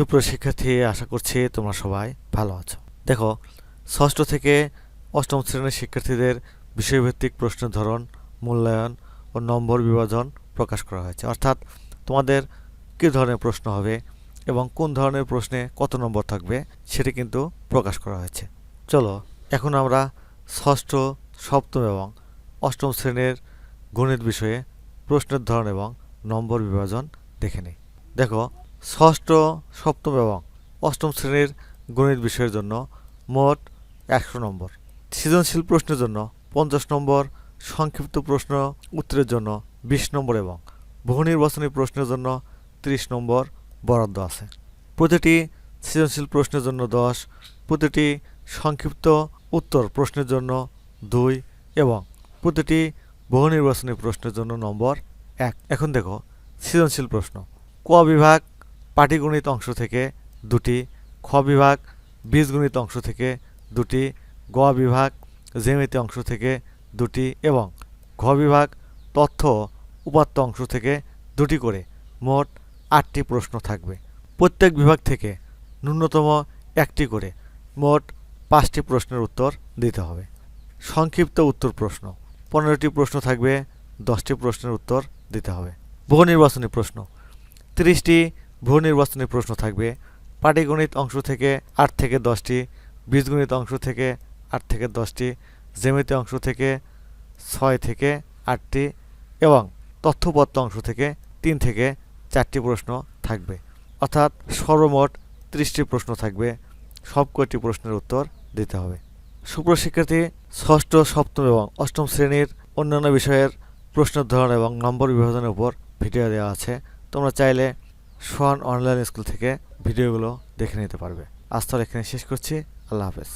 সুপ্রিয় শিক্ষার্থী আশা করছি তোমরা সবাই ভালো আছো। দেখো, ষষ্ঠ থেকে অষ্টম শ্রেণির শিক্ষার্থীদের বিষয়ভিত্তিক প্রশ্নের ধরন, মূল্যায়ন ও নম্বর বিভাজন প্রকাশ করা হয়েছে। অর্থাৎ তোমাদের কী ধরনের প্রশ্ন হবে এবং কোন ধরনের প্রশ্নে কত নম্বর থাকবে সেটি কিন্তু প্রকাশ করা হয়েছে। চলো, এখন আমরা ষষ্ঠ, সপ্তম এবং অষ্টম শ্রেণির গণিত বিষয়ে প্রশ্নের ধরন এবং নম্বর বিভাজন দেখে নিই। দেখো ষষ্ঠ সপ্তম এবং অষ্টম শ্রেণির গণিত বিষয়ের জন্য মোট একশো নম্বর। সৃজনশীল প্রশ্নের জন্য পঞ্চাশ নম্বর, সংক্ষিপ্ত প্রশ্ন উত্তরের জন্য বিশ নম্বর এবং বহু নির্বাচনী প্রশ্নের জন্য ত্রিশ নম্বর বরাদ্দ আছে। প্রতিটি সৃজনশীল প্রশ্নের জন্য দশ, প্রতিটি সংক্ষিপ্ত উত্তর প্রশ্নের জন্য দুই এবং প্রতিটি বহু নির্বাচনী প্রশ্নের জন্য নম্বর এক। এখন দেখো সৃজনশীল প্রশ্ন। ক বিভাগ পাটিগণিত অংশ থেকে দুটি, খ বিভাগ, বীজগণিত অংশ থেকে দুটি, গ বিভাগ, জ্যামিতি অংশ থেকে দুটি এবং ঘ বিভাগ, তথ্য উপাত্ত অংশ থেকে দুটি করে মোট আটটি প্রশ্ন থাকবে। প্রত্যেক বিভাগ থেকে ন্যূনতম একটি করে মোট পাঁচটি প্রশ্নের উত্তর দিতে হবে। সংক্ষিপ্ত উত্তর প্রশ্ন। পনেরোটি প্রশ্ন থাকবে, দশটি প্রশ্নের উত্তর দিতে হবে। বহু নির্বাচনী প্রশ্ন। তিরিশটি বহু নির্বাচনী প্রশ্ন থাকবে। পাটিগণিত অংশ থেকে আট থেকে দশটি, বীজগণিত অংশ থেকে আট থেকে দশটি, জ্যামিতি অংশ থেকে ছয় থেকে আটটি এবং তথ্যপত্র অংশ থেকে তিন থেকে চারটি প্রশ্ন থাকবে। অর্থাৎ সর্বমোট ত্রিশটি প্রশ্ন থাকবে। সব কয়টি প্রশ্নের উত্তর দিতে হবে। সুপ্রশিক্ষার্থী ষষ্ঠ, সপ্তম এবং অষ্টম শ্রেণির অন্যান্য বিষয়ের প্রশ্নের ধরন এবং নম্বর বিভাজনের উপর ভিডিও দেওয়া আছে। তোমরা চাইলে সোয়ান অনলাইন স্কুল থেকে ভিডিওগুলো দেখে নিতে পারবে। আজ তাহলে এখানে শেষ করছি। আল্লাহ হাফেজ।